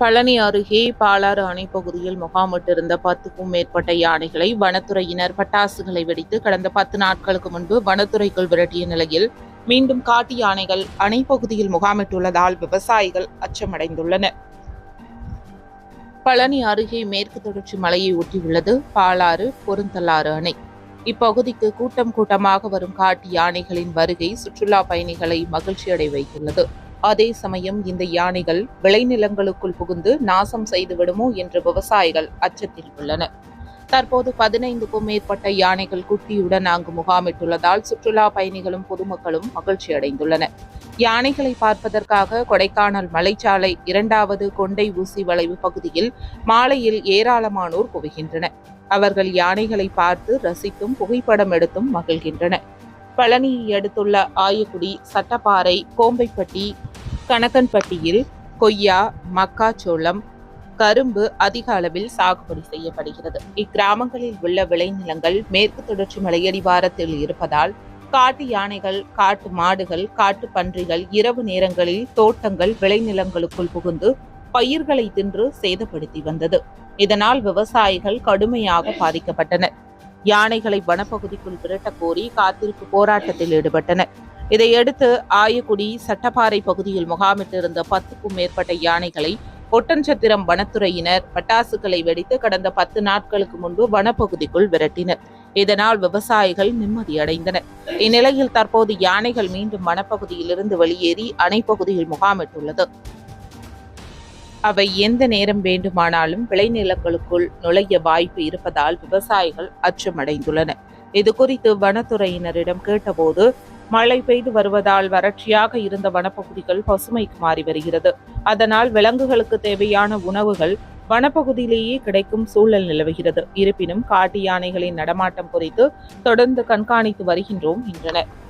பழனி அருகே பாலாறு அணை பகுதியில் முகாமிட்டிருந்த பத்துக்கும் மேற்பட்ட யானைகளை வனத்துறையினர் பட்டாசுகளை வெடித்து கடந்த பத்து நாட்களுக்கு முன்பு வனத்துறைக்குள் விரட்டிய நிலையில் மீண்டும் காட்டு யானைகள் அணை பகுதியில் முகாமிட்டுள்ளதால் விவசாயிகள் அச்சமடைந்துள்ளனர். பழனி அருகே மேற்கு தொடர்ச்சி மலையை ஒட்டியுள்ளது பாலாறு பொருந்தலாறு அணை. இப்பகுதிக்கு கூட்டம் கூட்டமாக வரும் காட்டு யானைகளின் வருகை சுற்றுலா பயணிகளை மகிழ்ச்சியடை வைத்துள்ளது. அதே சமயம் இந்த யானைகள் விளைநிலங்களுக்குள் புகுந்து நாசம் செய்துவிடுமோ என்று விவசாயிகள் அச்சத்தில் உள்ளனர் தற்போது பதினைந்துக்கும் மேற்பட்ட யானைகள் குட்டியுடன் அங்கு முகாமிட்டுள்ளதால் சுற்றுலா பயணிகளும் பொதுமக்களும் மகிழ்ச்சி அடைந்துள்ளனர். யானைகளை பார்ப்பதற்காக கொடைக்கானல் மலைச்சாலை இரண்டாவது கொண்டை ஊசி வளைவு பகுதியில் மாலையில் ஏராளமானோர் குவிகின்றனர். அவர்கள் யானைகளை பார்த்து ரசித்தும் புகைப்படம் எடுத்தும் மகிழ்கின்றனர். பழனியை அடுத்துள்ள ஆயக்குடி சட்டப்பாறை கோம்பைப்பட்டி கணக்கன்பட்டியில் கொய்யா மக்காச்சோளம் கரும்பு அதிக அளவில் சாகுபடி செய்யப்படுகிறது. இக்கிராமங்களில் உள்ள விளைநிலங்கள் மேற்கு தொடர்ச்சி மலையடிவாரத்தில் இருப்பதால் காட்டு யானைகள் காட்டு மாடுகள் காட்டு பன்றிகள் இரவு நேரங்களில் தோட்டங்கள் விளைநிலங்களுக்குள் புகுந்து பயிர்களை தின்று சேதப்படுத்தி வந்தது. இதனால் விவசாயிகள் கடுமையாக பாதிக்கப்பட்டனர். யானைகளை வனப்பகுதிக்குள் விரட்ட கோரி காத்திருப்பு போராட்டத்தில் ஈடுபட்டனர். இதையடுத்து ஆயக்குடி சட்டப்பாறை பகுதியில் முகாமிட்டிருந்த பத்துக்கும் மேற்பட்ட யானைகளை ஒட்டன்சத்திரம் வனத்துறையினர் பட்டாசுகளை வெடித்து கடந்த பத்து நாட்களுக்கு முன்பு வனப்பகுதிக்குள் விரட்டினர். இதனால் விவசாயிகள் நிம்மதியடைந்தனர். இந்நிலையில் தற்போது யானைகள் மீண்டும் வனப்பகுதியிலிருந்து வெளியேறி அணைப்பகுதியில் முகாமிட்டுள்ளது. அவை எந்த நேரம் வேண்டுமானாலும் விளைநிலங்களுக்குள் நுழைய வாய்ப்பு இருப்பதால் விவசாயிகள் அச்சமடைந்துள்ளனர். இது குறித்து வனத்துறையினரிடம் கேட்டபோது மழை பெய்து வருவதால் வறட்சியாக இருந்த வனப்பகுதிகள் பசுமைக்கு மாறி வருகிறது. அதனால் விலங்குகளுக்கு தேவையான உணவுகள் வனப்பகுதியிலேயே கிடைக்கும் சூழல் நிலவுகிறது. இருப்பினும் காட்டு யானைகளின் நடமாட்டம் குறித்து தொடர்ந்து கண்காணித்து வருகின்றோம் என்றனர்.